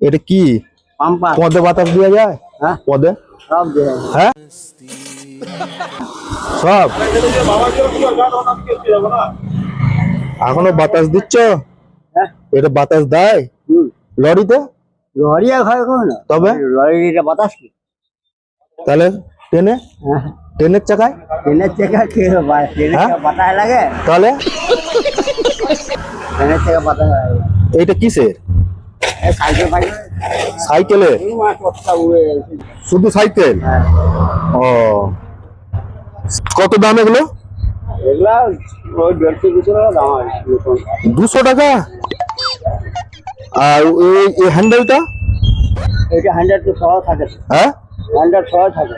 এটা কি? পদে বাতাস দেওয়া যায়? হ্যাঁ। পদে? হ্যাঁ? সব? এখনও বাতাস দিচ্ছ? হ্যাঁ। এটা বাতাস দেয়? লরিতে? লরি করো না তবে? লরিটা বাতাস কি? তাহলে ট্রেনে হ্যাঁ। ট্রেনের চাকায়? ট্রেনের থেকে কি হবে? ট্রেনের হ্যাঁ? বাতাস লাগে? তাহলে? ট্রেনের থেকে বাতাস লাগে। এইটা কিসের? সাইকেল। শুধু সাইকেল? ও। কত দাম এগুলো? দুশো টাকা আর এই হ্যান্ডেলটা এটা হান্ড্রেড তো সহ থাকে। হ্যাঁ? সহ থাকে।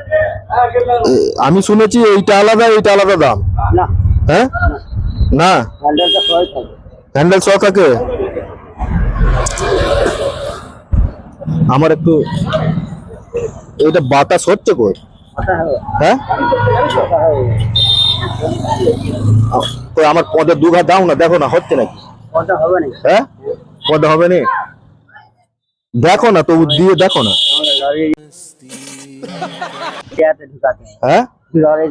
আমি শুনেছি এইটা আলাদা এইটা আলাদা দাম। না। হ্যাঁ? না। হান্ড্রেডটা সহ থাকে। হ্যান্ডেল ছ থাকে? আমার একটু এটা বাতাস হচ্ছে কই? হ্যাঁ? কই আমার পদে দুঘা দাও না দেখো না হচ্ছে নাকি? কথা হবে না হ্যাঁ? পদে হবে নি? দেখো না তবু দিয়ে দেখো না। হয়। লরি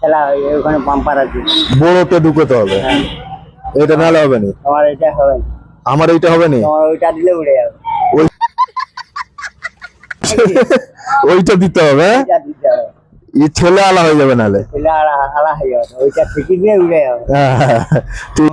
খেলা ওখানে পাম্পার আছে। বড়োতে ঢুকতে হবে। হ্যাঁ। এটা নাহলে হবে নি। তোমার এটা হবে না। আমার এইটা হবে নি? তোমার ওইটা দিলে উড়ে যাবে। ওইটা দিতে হবে হ্যাঁ? ই ছেলে আলা হয়ে যাবে নাহলে ছেলে আলা আলা হয়ে যাবে ওইটা ঠিকই দিয়ে উড়ে যাবে। হ্যাঁ, ঠিক